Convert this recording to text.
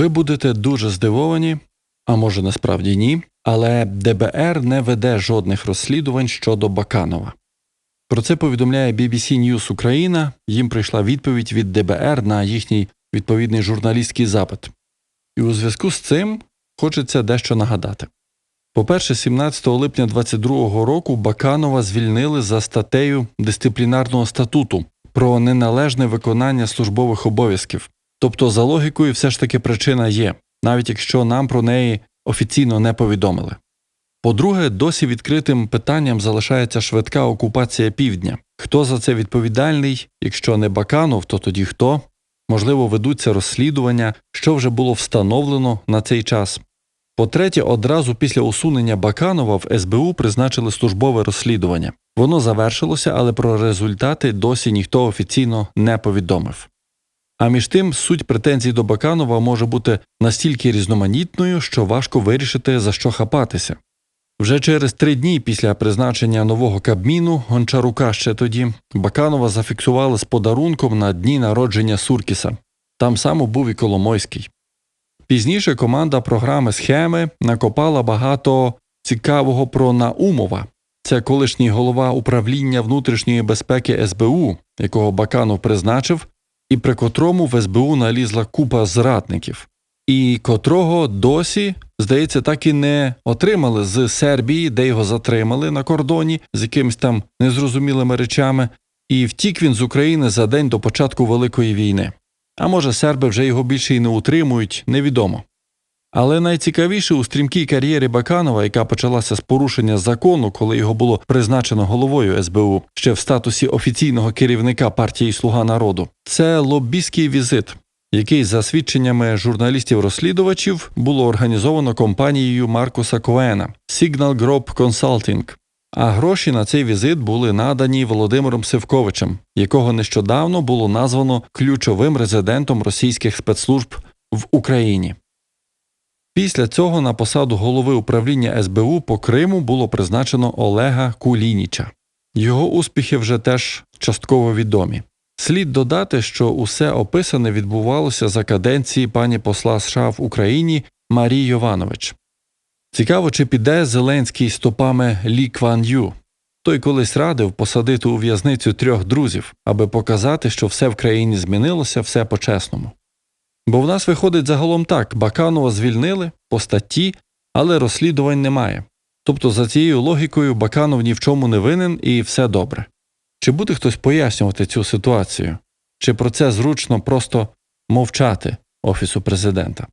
Ви будете дуже здивовані, а може насправді ні, але ДБР не веде жодних розслідувань щодо Баканова. Про це повідомляє BBC News Україна. Їм прийшла відповідь від ДБР на їхній відповідний журналістський запит. І у зв'язку з цим хочеться дещо нагадати. По-перше, 17 липня 2022 року Баканова звільнили за статтею дисциплінарного статуту про неналежне виконання службових обов'язків. Тобто, за логікою, все ж таки причина є, навіть якщо нам про неї офіційно не повідомили. По-друге, досі відкритим питанням залишається швидка окупація півдня. Хто за це відповідальний? Якщо не Баканов, то тоді хто? Можливо, ведуться розслідування, що вже було встановлено на цей час. По-третє, одразу після усунення Баканова в СБУ призначили службове розслідування. Воно завершилося, але про результати досі ніхто офіційно не повідомив. А між тим, суть претензій до Баканова може бути настільки різноманітною, що важко вирішити, за що хапатися. Вже через три дні після призначення нового Кабміну Гончарука ще тоді Баканова зафіксували з подарунком на дні народження Суркіса. Там само був і Коломойський. Пізніше команда програми Схеми накопала багато цікавого про Наумова. Це колишній голова управління внутрішньої безпеки СБУ, якого Баканов призначив, і при котрому в СБУ налізла купа зрадників, і котрого досі, здається, так і не отримали з Сербії, де його затримали на кордоні з якимись там незрозумілими речами, і втік він з України за день до початку Великої війни. А може, серби вже його більше і не утримують, невідомо. Але найцікавіше у стрімкій кар'єрі Баканова, яка почалася з порушення закону, коли його було призначено головою СБУ ще в статусі офіційного керівника партії Слуга народу, це лоббістський візит, який, за свідченнями журналістів-розслідувачів, було організовано компанією Маркуса Коена Signal Group Consulting. А гроші на цей візит були надані Володимиром Сивковичем, якого нещодавно було названо ключовим резидентом російських спецслужб в Україні. Після цього на посаду голови управління СБУ по Криму було призначено Олега Кулініча. Його успіхи вже теж частково відомі. Слід додати, що усе описане відбувалося за каденції пані посла США в Україні Марії Йованович. Цікаво, чи піде Зеленський стопами Лі Кван Ю. Той колись радив посадити у в'язницю трьох друзів, аби показати, що все в країні змінилося, все по-чесному. Бо в нас виходить загалом так: Баканова звільнили по статті, але розслідувань немає. Тобто, за цією логікою, Баканов ні в чому не винен і все добре. Чи буде хтось пояснювати цю ситуацію? Чи про це зручно просто мовчати Офісу президента?